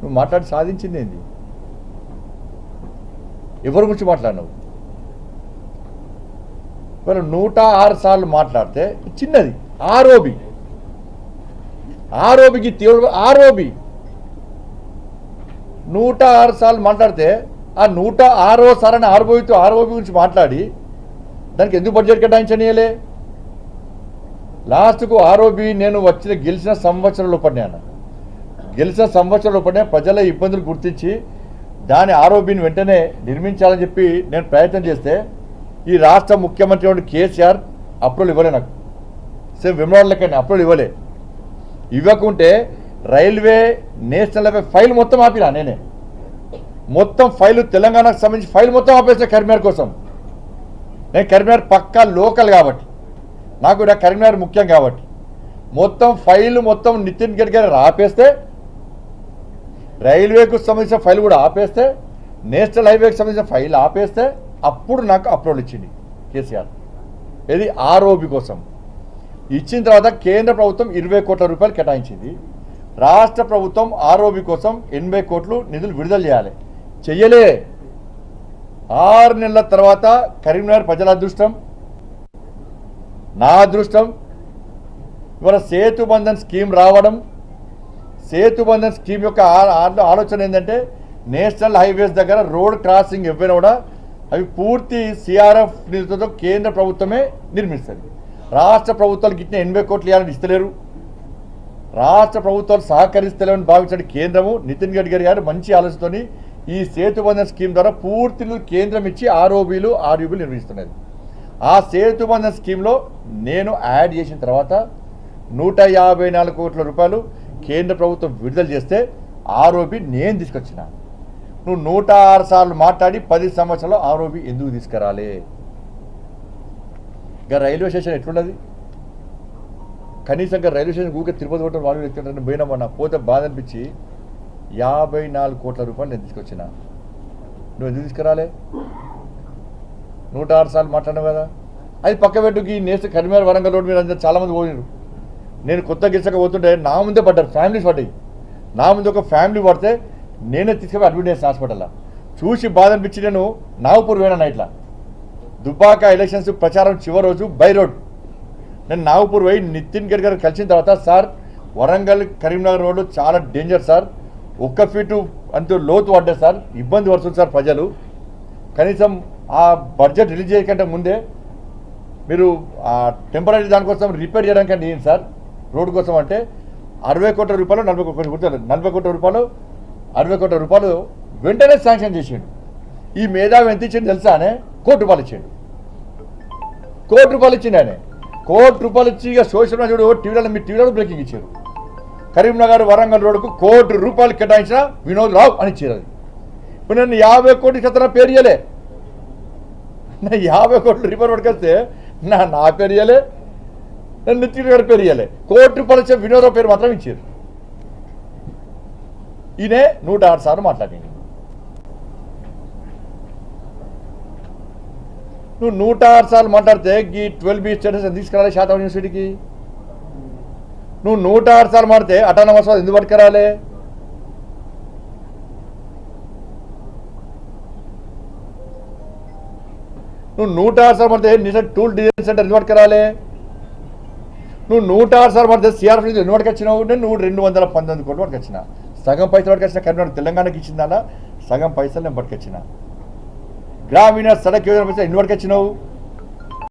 నువ్వు మాట్లాడి సాధించింది ఏంది? ఎవరి గురించి మాట్లాడినావు? ఇవాళ నూట ఆరు సార్లు మాట్లాడితే చిన్నది ఆరోబి. ఆరోబికి తీవ్ర ఆరోబి. నూట ఆరు సార్లు మాట్లాడితే ఆ నూట ఆరో సారని ఆరోబితో ఆరోబి గురించి మాట్లాడి దానికి ఎందుకు బడ్జెట్ కేటాయించనీయలే? లాస్ట్కు ఆరోబి నేను వచ్చిన గెలిచిన సంవత్సరం లోపలనే గెలిచిన సంవత్సరంలోపడే ప్రజల ఇబ్బందులు గుర్తించి దాని ఆరోబిని వెంటనే నిర్మించాలని చెప్పి నేను ప్రయత్నం చేస్తే ఈ రాష్ట్ర ముఖ్యమంత్రి ఉండి కేసీఆర్ అప్రూవల్ ఇవ్వలే నాకు. సేమ్ విమలాడు లెక్కనే అప్రూవల్ ఇవ్వలే. ఇవ్వకుంటే రైల్వే నేషనల్ హైవే ఫైల్ మొత్తం ఆపినా నేనే. మొత్తం ఫైల్ తెలంగాణకు సంబంధించి ఫైల్ మొత్తం ఆపేసిన కరీంనగర్ కోసం. నేను కరీంనగర్ పక్కా లోకల్ కాబట్టి. నాకు కరీంనగర్ ముఖ్యం కాబట్టి. మొత్తం ఫైల్ మొత్తం నితిన్ గడ్కరీ ఆపేస్తే రైల్వేకు సంబంధించిన ఫైల్ కూడా ఆపేస్తే నేషనల్ హైవేకి సంబంధించిన ఫైల్ ఆపేస్తే అప్పుడు నాకు అప్లోడ్ ఇచ్చింది కేసీఆర్. ఇది ఆర్ఓబి కోసం. ఇచ్చిన తర్వాత కేంద్ర ప్రభుత్వం ఇరవై కోట్ల రూపాయలు కేటాయించింది. రాష్ట్ర ప్రభుత్వం ఆర్ఓబి కోసం ఎనభై కోట్లు నిధులు విడుదల చేయాలి. చెయ్యలే. ఆరు నెలల తర్వాత కరీంనగర్ ప్రజల అదృష్టం నా అదృష్టం ఇవాళ సేతు బంధన్ స్కీమ్ రావడం సేతుబంధన్ స్కీమ్ యొక్క ఆలోచన ఏంటంటే నేషనల్ హైవేస్ దగ్గర రోడ్ క్రాసింగ్ ఎవరైనా కూడా అవి పూర్తి సిఆర్ఎఫ్ నిధులతో కేంద్ర ప్రభుత్వమే నిర్మిస్తుంది. రాష్ట్ర ప్రభుత్వాలకు ఇచ్చిన ఎనభై కోట్లు ఇవ్వాలని ఇస్తలేరు. రాష్ట్ర ప్రభుత్వాలు సహకరిస్తలేమని భావించిన కేంద్రము. నితిన్ గడ్కరీ గారు మంచి ఆలోచనతోని ఈ సేతుబంధన్ స్కీమ్ ద్వారా పూర్తి కేంద్రం ఇచ్చి ఆర్ఓబీలు ఆర్యూబీలు నిర్మిస్తున్నది ఆ సేతుబంధన్ స్కీమ్లో నేను యాడ్ చేసిన తర్వాత నూట యాభై నాలుగు కోట్ల రూపాయలు కేంద్ర ప్రభుత్వం విడుదల చేస్తే ఆరోపి నేను తీసుకొచ్చిన. నువ్వు నూట ఆరు సార్లు మాట్లాడి పది సంవత్సరాలు ఆరోపి ఎందుకు తీసుకురాలే? ఇంకా రైల్వే స్టేషన్ ఎట్లున్నది? కనీసం రైల్వే స్టేషన్ ఊరికే తిరుపతి కొట్టిన వాళ్ళు ఎత్తుకుంటారని పోయినామన్న పోతే బాధ అనిపించి యాభై నాలుగు కోట్ల రూపాయలు నేను తీసుకొచ్చిన. నువ్వు ఎందుకు తీసుకురాలే? నూట ఆరు సార్లు మాట్లాడినావు కదా. అది పక్క పెట్టుకి నేస్తే కరిమేర వరంగల్ రోడ్ మీద అందరూ చాలామంది పోయినారు నేను కొత్త గెలిచక పోతుంటే నా ముందే పడ్డారు ఫ్యామిలీస్ పడ్డాయి. నా ముందు ఒక ఫ్యామిలీ పడితే నేనే తీసుకుపోయి అడ్మిట్ చేసిన హాస్పిటల్లో. చూసి బాధ అనిపించి నేను నాగపూర్ పోయినా ఇట్లా దుబ్బాక ఎలక్షన్స్ ప్రచారం చివరి రోజు బై రోడ్. నేను నాగపూర్ పోయి నితిన్ గడ్కరీ కలిసిన తర్వాత సార్ వరంగల్ కరీంనగర్ రోడ్డు చాలా డేంజర్ సార్. ఒక్క ఫీటు అంత లోతు పడ్డది సార్. ఇబ్బంది పడుతుంది సార్ ప్రజలు. కనీసం ఆ బడ్జెట్ రిలీజ్ చేయకంటే ముందే మీరు ఆ టెంపరీ దానికోసం రిపేర్ చేయడానికి అంటే సార్? రోడ్డు కోసం అంటే అరవై కోట్ల రూపాయలు నలభై కోట్ల రూపాయలు నలభై కోట్ల రూపాయలు అరవై కోట్ల రూపాయలు వెంటనే శాంక్షన్ చేసిండు. ఈ మేధావి ఎంత ఇచ్చిండు తెలుసా అనే? కోటి రూపాయలు ఇచ్చిండు. కోటి రూపాయలు ఇచ్చిండు ఆయన. కోటి రూపాయలు ఇచ్చి ఇక సోషల్ మీడియా చూడు టీవీలో మీ టీవీలో బ్రేకింగ్ ఇచ్చారు. కరీంనగర్ వరంగల్ రోడ్డుకు కోటి రూపాయలు కేటాయించిన వినోద్ రావు అని ఇచ్చారు అది. ఇప్పుడు నేను యాభై కోటి కథన పేరు ఇయ్యలే. నా యాభై కోట్లు రిపేర్ పట్టుకొస్తే నా నా పేరు ఇయ్యలే. నేను నిత్యుడు గారి పేరు ఇవ్వలే కోటి రూపాయలు వినోదరావు పేరు మాత్రం ఇచ్చారు. ఈయనే నూట ఆరు సార్లు మాట్లాడింది. నువ్వు నూట ఆరు సార్లు మాట్లాడితే ఈ ట్వెల్వ్ బి స్టేటస్ ఎందుకు తీసుకురాలి శాతం యూనివర్సిటీకి? నువ్వు నూట ఆరు సార్లు మాడితే అటానమస్ ఎందుకు పట్టుకురాలే? నువ్వు నూట ఆరు సార్లు మాడితే నిజం టూల్ డిజైన్ సెంటర్ ఎందుకు పట్టుకురాలే? నువ్వు నూట ఆరు సార్లు పడితే సిఆర్ఎఫ్ నుంచి ఎన్ని వరకు వచ్చినావు? నేను నువ్వు రెండు వందల పంతొమ్మిది కోట్ల వరకు వచ్చిన. సగం పైసలు వరకు వచ్చిన కరీంనగర్ తెలంగాణకి ఇచ్చిందా సగం పైసలు నేను పట్టుకొచ్చిన. గ్రామీణ సడక్ యోజన పైసలు ఎన్ని వరకు వచ్చినావు?